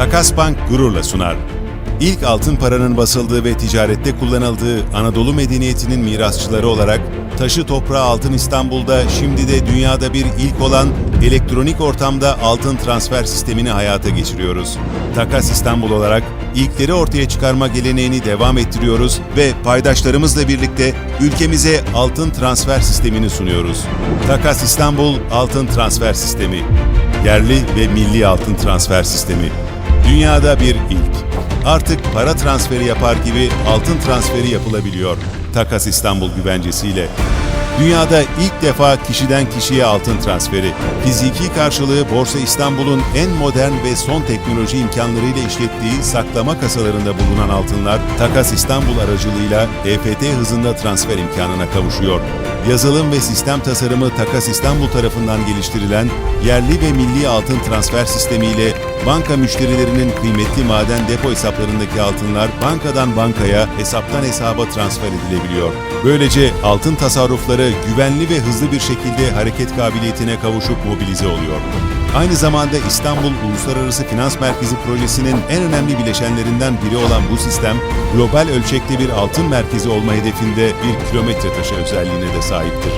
Takas Bank gururla sunar. İlk altın paranın basıldığı ve ticarette kullanıldığı Anadolu medeniyetinin mirasçıları olarak taşı toprağı altın İstanbul'da şimdi de dünyada bir ilk olan elektronik ortamda altın transfer sistemini hayata geçiriyoruz. Takas İstanbul olarak ilkleri ortaya çıkarma geleneğini devam ettiriyoruz ve paydaşlarımızla birlikte ülkemize altın transfer sistemini sunuyoruz. Takas İstanbul Altın Transfer Sistemi Yerli ve milli altın transfer sistemi. Dünyada bir ilk. Artık para transferi yapar gibi altın transferi yapılabiliyor. Takas İstanbul güvencesiyle. Dünyada ilk defa kişiden kişiye altın transferi. Fiziki karşılığı Borsa İstanbul'un en modern ve son teknoloji imkanlarıyla işlettiği saklama kasalarında bulunan altınlar Takas İstanbul aracılığıyla EFT hızında transfer imkanına kavuşuyor. Yazılım ve sistem tasarımı Takas İstanbul tarafından geliştirilen yerli ve milli altın transfer sistemiyle banka müşterilerinin kıymetli maden depo hesaplarındaki altınlar bankadan bankaya, hesaptan hesaba transfer edilebiliyor. Böylece altın tasarrufları güvenli ve hızlı bir şekilde hareket kabiliyetine kavuşup mobilize oluyor. Aynı zamanda İstanbul Uluslararası Finans Merkezi projesinin en önemli bileşenlerinden biri olan bu sistem, global ölçekte bir altın merkezi olma hedefinde bir kilometre taşı özelliğine de sahiptir.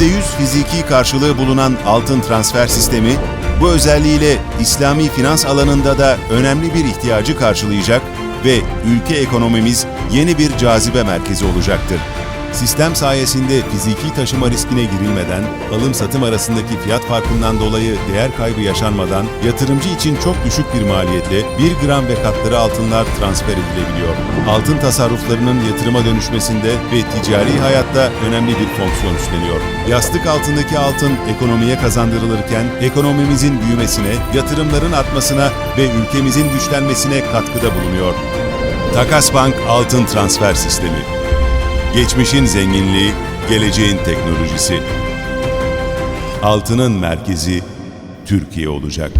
%100 fiziki karşılığı bulunan altın transfer sistemi, bu özelliğiyle İslami finans alanında da önemli bir ihtiyacı karşılayacak ve ülke ekonomimiz yeni bir cazibe merkezi olacaktır. Sistem sayesinde fiziki taşıma riskine girilmeden, alım-satım arasındaki fiyat farkından dolayı değer kaybı yaşanmadan, yatırımcı için çok düşük bir maliyetle 1 gram ve katları altınlar transfer edilebiliyor. Altın tasarruflarının yatırıma dönüşmesinde ve ticari hayatta önemli bir fonksiyon üstleniyor. Yastık altındaki altın ekonomiye kazandırılırken ekonomimizin büyümesine, yatırımların artmasına ve ülkemizin güçlenmesine katkıda bulunuyor. Takas Bank Altın Transfer Sistemi Geçmişin zenginliği, geleceğin teknolojisi. Altının merkezi Türkiye olacak.